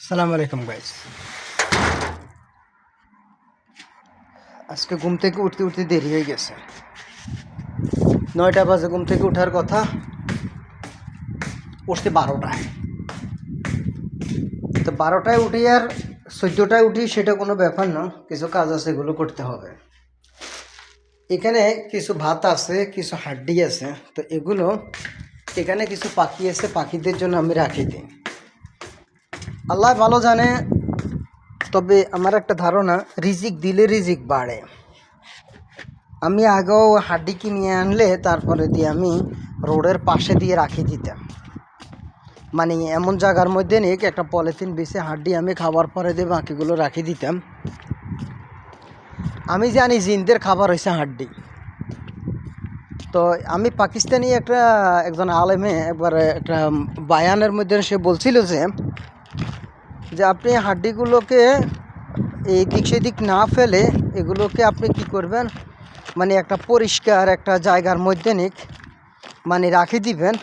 সালাম আলাইকুম গাইস আজকে ঘুম থেকে উঠতে উঠতে দেরি হয়ে গেছে। নয়টা বাজে ঘুম থেকে ওঠার কথা। উঠতে বারোটায়। তো বারোটায় উঠি আর চোদ্দোটায় উঠি, সেটা কোনো ব্যাপার না। কিছু কাজ আছে, এগুলো করতে হবে। এখানে কিছু ভাত আছে, কিছু হাড্ডি আছে। তো এগুলো এখানে কিছু পাখি আছে, পাখিদের জন্য আমি রাখি দিই। আল্লাহ ভালো জানে, তবে আমার একটা ধারণা, রিজিক দিলে রিজিক বাড়ে। আমি আগেও হাড্ডি কিনে আনলে, তারপরে দিয়ে আমি রোডের পাশে দিয়ে রাখি দিতাম। মানে এমন জায়গার মধ্যে নিয়ে একটা পলিথিন বেশি হাড্ডি আমি খাবার পরে দিয়ে বাকিগুলো রাখি দিতাম। আমি জানি জিনদের খাবার হয়েছে হাড্ডি। তো আমি পাকিস্তানি একটা, একজন আলেমে, একবার একটা বায়ানের মধ্যে সে বলছিল যে যে আপনি হাড্ডিগুলোকে এই দিক সেদিক না ফেলে এগুলোকে আপনি কি করবেন? মানে একটা পরিষ্কার একটা জায়গার মধ্যে নিক মানে রাখি দিবেন।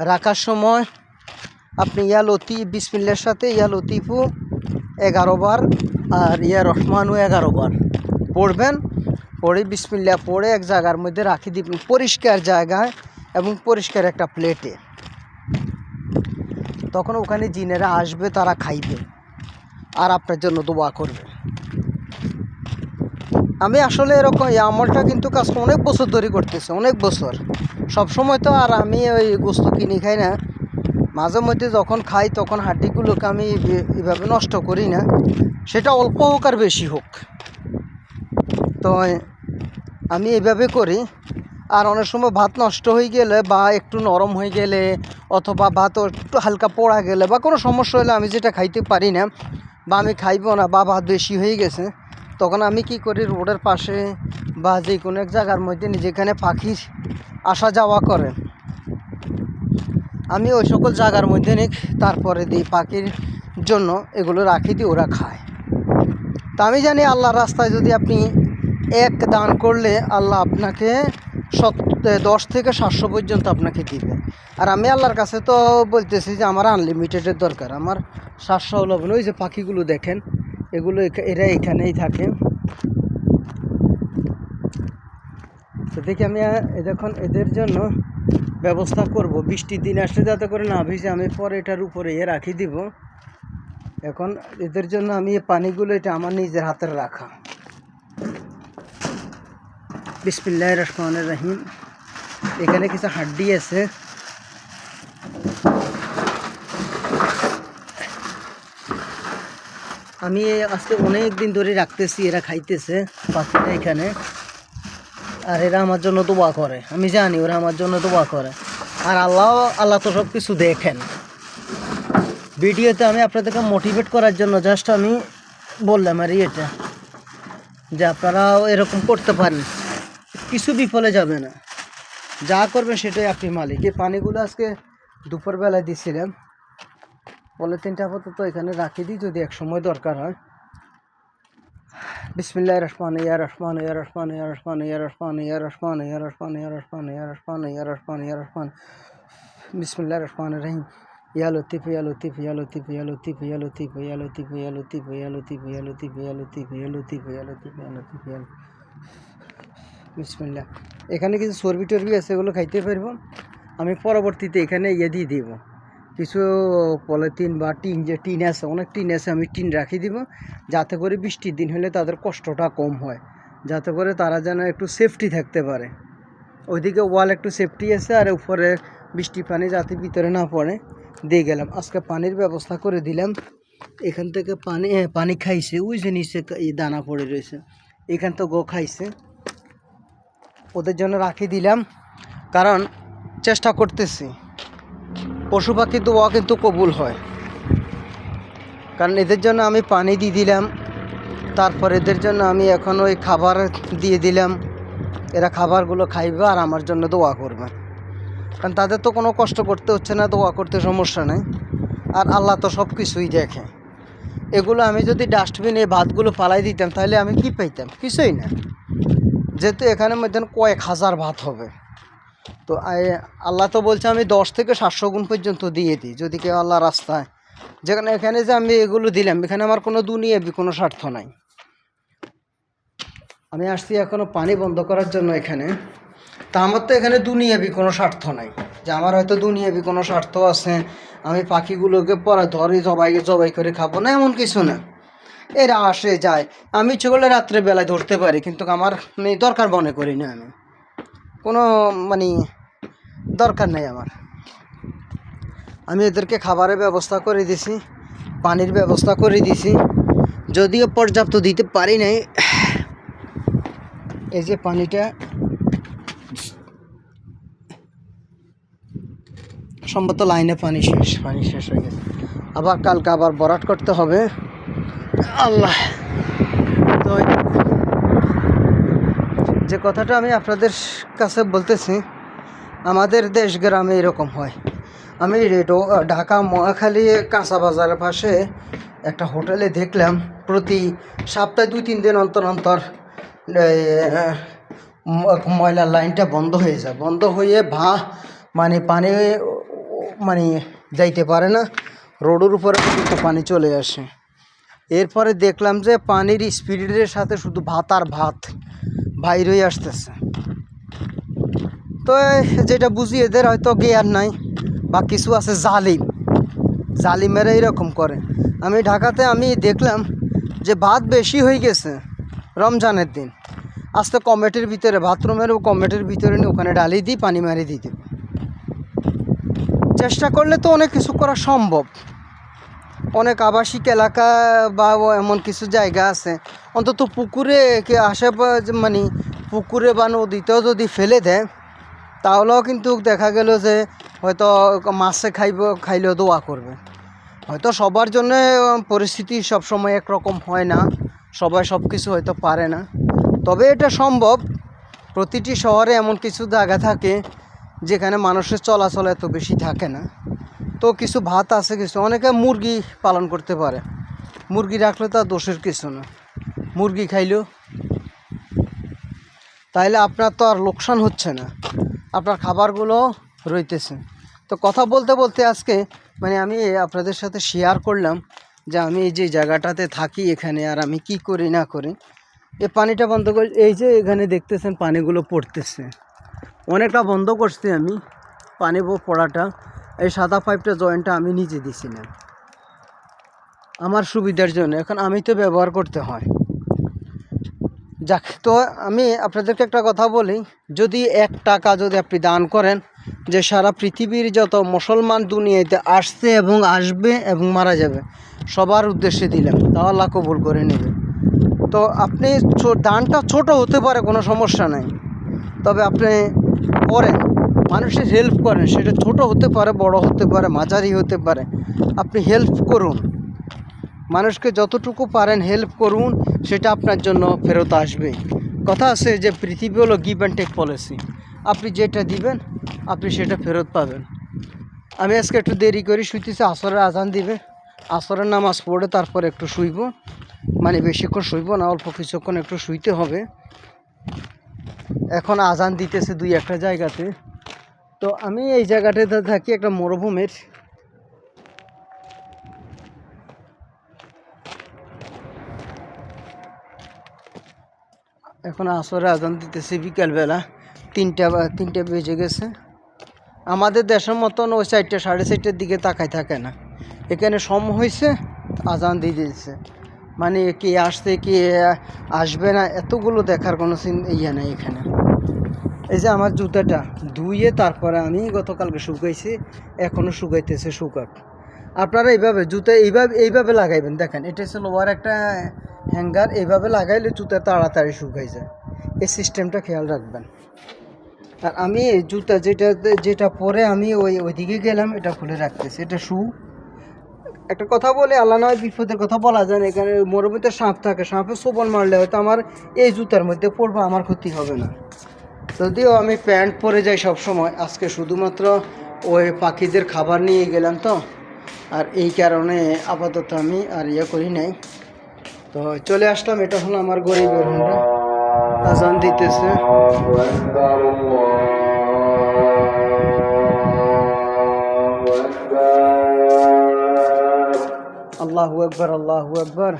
রাখার সময় আপনি ইয়া লতি, বিসমিল্লার সাথে ইয়া লতিফু এগারো বার আর ইয়া রহমানও এগারো বার পড়বেন। পড়ে বিসমিল্লা পড়ে এক জায়গার মধ্যে রাখি দিবেন। পরিষ্কার জায়গায় এবং পরিষ্কার একটা প্লেটে। তখন ওখানে জিনেরা আসবে, তারা খাইবে। আর আপনার জন্য দোয়া করবে। আমি আসলে এরকম, এই আমলটা কিন্তু কাজ অনেক বছর ধরে করতেছে, অনেক বছর। সব সময় তো আর আমি ওই গোস্ত কিনে খাই না। মাঝে মধ্যে যখন খাই, তখন হাড্ডিগুলোকে আমি এভাবে নষ্ট করি না। সেটা অল্প হোক আর বেশি হোক। তো আমি এভাবে করি। আর অনেক সময় ভাত নষ্ট হয়ে গেলে বা একটু নরম হয়ে গেলে অথবা ভাত একটু হালকা পোড়া গেলে বা কোনো সমস্যা হলে আমি যেটা খাইতে পারি না, বা আমি খাইবো না বা ভাত বেশি হয়ে গেছে, তখন আমি কি করি রোডের পাশে বা যে কোনো এক জায়গার মধ্যে যেখানে পাখির আসা যাওয়া করে, আমি ওই সকল জায়গার মধ্যে নিই তারপরে দিই পাখির জন্য, এগুলো রাখি দিই ওরা খায়। তা আমি জানি আল্লাহর রাস্তায় যদি আপনি এক দান করলে আল্লাহ আপনাকে সত দশ থেকে সাতশো পর্যন্ত আপনাকে দিবে। আর আমি আল্লাহর কাছে তো বলতেছি যে আমার আনলিমিটেডের দরকার। আমার সাতশো হলো ওই যে পাখিগুলো দেখেন এগুলো এরা এখানেই থাকে। দেখি আমি আহ, এ দেখুন এদের জন্য ব্যবস্থা করব। বৃষ্টির দিন আসলে যাতে করে না ভিজে আমি পরে এটার উপরে এ রাখি দিব। এখন এদের জন্য আমি পানিগুলো এটা আমার নিজের হাতের রাখা। বিসমিল্লাহ রহমানের রহিম। এখানে কিছু হাড্ডি আছে। আমি আজকে অনেক দিন ধরে রাখতেছি, এরা খাইতেছে পাখিটা এখানে। আর এরা আমার জন্য দোয়া করে। আমি জানি ওরা আমার জন্য দোয়া করে। আর আল্লাহ আল্লাহ তো সব কিছু দেখেন। ভিডিওতে আমি আপনাদেরকে মোটিভেট করার জন্য জাস্ট আমি বললাম আর এটা যে আপনারাও এরকম করতে পারেন। কিছু বিফলে যাবে না যা করবেন সেটাই আপনি মালিক এই পানিগুলো আজকে দুপুরবেলায় দিছিলাম পলিথিনটা আপাতত এখানে রাখি দিই যদি এক সময় দরকার হয় বিসমিল্লাহ রহমান ইয়া রহমান ইয়া রহমান ইয়া রহমান ইয়া রহমান ইয়া রহমান ইয়া রহমান ইয়া রহমান ইয়া রহমান ইয়া রহমান ইয়া রহমান বিসমিল্লাহ রহমান রহিম ইয়া লতিফ ইয়া লতিফ ইয়া লতিফ ইয়া লতিফ ইয়া লতিফ ইয়া লতিফ ইয়া লতিফ ইয়া লতিফ ইয়া লতিফ ইয়া লতিফ ইয়া লতিফ ইয়া লতিফ ইয়া লতিফ ইয়া বিসমিল্লাহ। এখানে কিছু চর্বি টর্বি আছে, এগুলো খাইতে পারব। আমি পরবর্তীতে এখানে ইয়ে দিয়ে দিব। কিছু পলিথিন বা টিন, যে টিন আছে, অনেক টিন আছে, আমি টিন রাখি দিব, যাতে করে বৃষ্টির দিন হলে তাদের কষ্টটা কম হয়। যাতে করে তারা যেন একটু সেফটি থাকতে পারে। ওইদিকে ওয়াল একটু সেফটি আছে, আর উপরে বৃষ্টি পানি যাতে ভিতরে না পড়ে, দিয়ে গেলাম। আজকে পানির ব্যবস্থা করে দিলাম। এখান থেকে পানি পানি খাইছে, ওই যে নিচে দানা পড়ে রয়েছে। এখান তো গো খাইছে। ওদের জন্য রাখি দিলাম, কারণ চেষ্টা করতেছি। পশু পাখি দোয়া কিন্তু কবুল হয়। কারণ এদের জন্য আমি পানি দিয়ে দিলাম, তারপর এদের জন্য আমি এখন ওই খাবার দিয়ে দিলাম। এরা খাবারগুলো খাইবে আর আমার জন্য দোয়া করবে। কারণ তাদের তো কোনো কষ্ট করতে হচ্ছে না, দোয়া করতে সমস্যা নেই। আর আল্লাহ তো সব কিছুই দেখে। এগুলো আমি যদি ডাস্টবিনে ভাতগুলো ফালাই দিতাম, তাহলে আমি কি পাইতাম? কিছুই না। যেহেতু এখানে মধ্যে কয়েক হাজার ভাত হবে। তো আল্লাহ তো বলছে আমি দশ থেকে সাতশো গুণ পর্যন্ত দিয়ে দিই, যদি কেউ আল্লাহ রাস্তায়, যেখানে এখানে যে আমি এগুলো দিলাম, এখানে আমার কোনো দুনিয়া কোনো স্বার্থ নাই। আমি আসছি এখনও পানি বন্ধ করার জন্য এখানে। তা আমার তো এখানে দুনিয়াবি কোনো স্বার্থ নাই, যে আমার হয়তো দুনিয়াবি কোনো স্বার্থ আছে, আমি পাখিগুলোকে পরে ধরে, জবাই জবাই করে খাব না, এমন কিছু না। এরা আসে, যায়। আমি ইচ্ছে রাত্রে বেলায় ধরতে পারি, কিন্তু আমার আমি দরকার মনে করি না আমি। কোনো মানে দরকার নেই আমার। আমি এদেরকে খাবারের ব্যবস্থা করে দিছি, পানির ব্যবস্থা করে দিছি। যদিও পর্যাপ্ত দিতে পারি নাই। এই যে পানিটা সম্ভবত লাইনে পানি শেষ পানি শেষ হয়ে গেছে। আবার কালকে আবার বরাট করতে হবে। আল্লাহ। তো যে কথাটা আমি আপনাদের কাছে বলতেছি, আমাদের দেশ গ্রামে এরকম হয়। আমি রেডো ঢাকা, মহাখালী, কাঁচা বাজারের পাশে একটা হোটেলে দেখলাম, প্রতি সপ্তাহে দুই, তিন দিন অন্তর অন্তর ময়লার লাইনটা বন্ধ হয়ে যায়। বন্ধ হয়ে ভা মানে পানি মানে যাইতে পারে না। রোডের উপরে পানি চলে আসে। এরপরে দেখলাম যে পানির স্পিডের সাথে শুধু ভাত আর ভাত বাইর হয়ে আসতেছে। তো যেটা বুঝি এদের হয়তো জ্ঞান নাই বা কিছু আছে জালিম। জালিমেরা এরকম করে। আমি ঢাকাতে আমি দেখলাম যে ভাত বেশি হয়ে গেছে রমজানের দিন। আজকে কমেটের ভিতরে বাথরুমের কমেটের ভিতরে নিয়ে ওখানে ডালি দিই, পানি মারি দিই চেষ্টা করলে তো অনেক কিছু করা সম্ভব। অনেক আবাসিক এলাকা বা এমন কিছু জায়গা আছে। অন্তত পুকুরে কে আশেপাশে মানে পুকুরে বা নদীতেও যদি ফেলে দেয়, তাহলেও কিন্তু দেখা গেল যে হয়তো মাছে খাইব খাইলেও দোয়া করবে। হয়তো সবার জন্য পরিস্থিতি সবসময় একরকম হয় না। সবাই সব কিছু হয়তো পারে না। তবে এটা সম্ভব। প্রতিটি শহরে এমন কিছু জায়গা থাকে যেখানে মানুষের চলাচল এত বেশি থাকে না। তো কিছু ভাত আছে, কিছু। অনেকে মুরগি পালন করতে পারে। মুরগি রাখলে তো দোষের কিছু না। মুরগি খাইলেও তাইলে আপনার তো আর লোকসান হচ্ছে না। আপনার খাবারগুলো রইতেছে। তো কথা বলতে বলতে আজকে মানে আমি আপনাদের সাথে শেয়ার করলাম যে আমি এই যে জায়গাটাতে থাকি এখানে, আর আমি কি করি, না করি। এ পানিটা বন্ধ করে, এই যে এখানে দেখতেছেন পানিগুলো পড়তেছে। অনেকটা বন্ধ করছি আমি, পানি পড়াটা। এই সাদা পাইপটা জয়েন্টটা আমি নিজে দিছিলাম আমার সুবিধার জন্য, এখন আমি তো ব্যবহার করতে হয়। যাক, তো আমি আপনাদেরকে একটা কথা বলি, যদি এক টাকা যদি আপনি দান করেন, যে সারা পৃথিবীর যত মুসলমান দুনিয়াতে আসছে এবং আসবে এবং মারা যাবে, সবার উদ্দেশ্যে দিলাম তা আল্লাহ কবুল করে নেবে। তো আপনি দানটা ছোট হতে পারে, কোনো সমস্যা নাই। তবে আপনি করেন। মানুষের হেল্প করেন, সেটা ছোট হতে পারে, বড় হতে পারে, মাঝারি হতে পারে। আপনি হেল্প করুন। মানুষকে যতটুকু পারেন হেল্প করুন, সেটা আপনার জন্য ফেরত আসবে। কথা আছে যে পৃথিবী হলো গিভ অ্যান্ড টেক পলিসি আপনি যেটা দিবেন, আপনি সেটা ফেরত পাবেন। আমি আজকে একটু দেরি করি, শুইতেছি, আসরের আজান দিবে। আসরের নামাজ পড়ে তারপর একটু শুইব। মানে বেশিক্ষণ শুইব না, অল্প কিছুক্ষণ একটু শুইতে হবে। এখন আজান দিতেছে দুই একটা জায়গাতে। তো আমি এই জায়গাটাতে থাকি, একটা মরুভূমির। এখন আসরে আজান দিতেছে বিকালবেলা। তিনটা বা, তিনটা বেজে গেছে। আমাদের দেশের মতন ওই চারটে, সাড়ে চারটের দিকে তাকাই থাকে না। এখানে সম হয়েছে আজান দিয়ে দিয়েছে। মানে কে আসছে, কে আসবে না, এতগুলো দেখার কোনো ইয়ে নেই এখানে। এই যে আমার জুতাটা, ধুয়ে তারপরে আমি গতকালকে শুকাইছি এখনও শুকাইতেছে, শুকাক। আপনারা এইভাবে জুতা এইভাবে এইভাবে লাগাইবেন, দেখেন, এটা হচ্ছে লোয়ার একটা হ্যাঙ্গার এইভাবে লাগাইলে জুতা তাড়াতাড়ি শুকাই যায়। এই সিস্টেমটা খেয়াল রাখবেন। আর আমি এই জুতা যেটা যেটা পরে আমি ওই, ওইদিকে গেলাম, এটা খুলে রাখতেছি, এটা শু। একটা কথা বলে, আল্লাহ নয় বিপদের কথা বলা যায় না, এখানে মরুভূমিতে সাপ থাকে, সাপে সোবল মারলে হয়তো আমার এই জুতার মধ্যে পড়ব, আমার ক্ষতি হবে না। যদিও আমি প্যান্ট পরে যাই সব সময় আজকে শুধুমাত্র ওই পাখিদের খাবার নিয়ে গেলাম তো, আর এই কারণে আপাতত আমি আর ইয়ে করি নাই। তো চলে আসলাম, এটা হলো আমার গরিব আজান দিতেছে। আল্লাহু একবার আল্লাহু একবার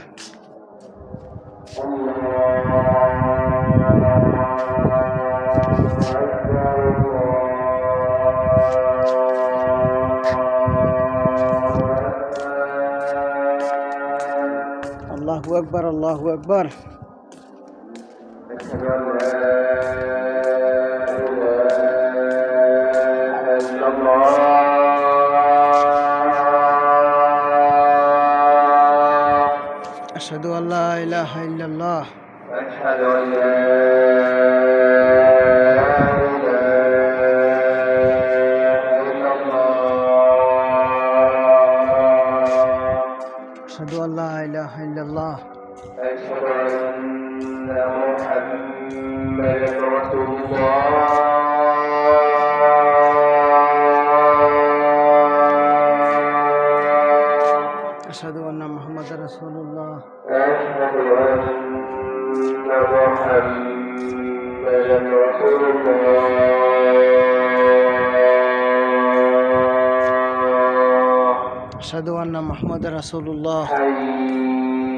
الله أكبر. أشهد أن لا إله إلا الله. أشهد أن لا إله إلا الله. أشهد أن لا أشهد أن لا إله إلا الله. أشهد أن محمدا رسول الله أشهد أن محمدا رسول الله أشهد أن محمد رسول الله. أشهد أن محمد رسول الله.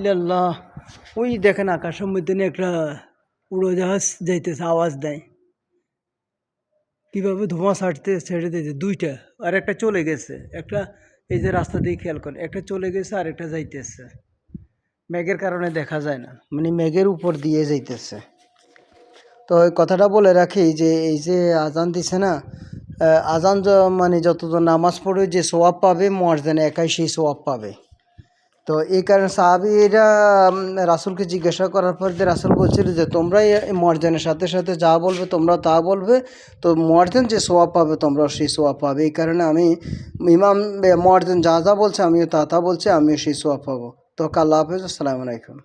ইল্লাল্লাহ। ওই দেখেন আকাশের মধ্যে একটা উড়োজাহাজ যাইতেছে, আওয়াজ দেয়। কীভাবে ধোঁয়া ছাড়তে, ছেড়ে দিয়েছে, দুইটা। আর একটা চলে গেছে। একটা এই যে রাস্তা দিয়ে খেয়াল করেন, একটা চলে গেছে আর একটা যাইতেছে। মেঘের কারণে দেখা যায় না মানে মেঘের উপর দিয়ে যাইতেছে। তো ওই কথাটা বলে রাখি যে, এই যে আজান দিছে না আজান মানে যতদূর নামাজ পড়ে যে সোয়াব পাবে মর্দান একাই সেই সোয়াব পাবে। তো এই কারণে সাহাবিরা রাসুলকে জিজ্ঞাসা করার পর যে রাসুল বলছিল যে, তোমরাই মর্জনের সাথে সাথে যা বলবে তোমরা তা বলবে। তো মর্জান যে সোয়াব পাবে, তোমরাও সেই সোয়াব পাবে। এই কারণে আমি ইমাম মর্জান যা যা বলছে, আমিও তা তা বলছি, আমিও সেই সোয়াব পাবো। তো কাল্লা হাফেজ, আসসালামু আলাইকুম।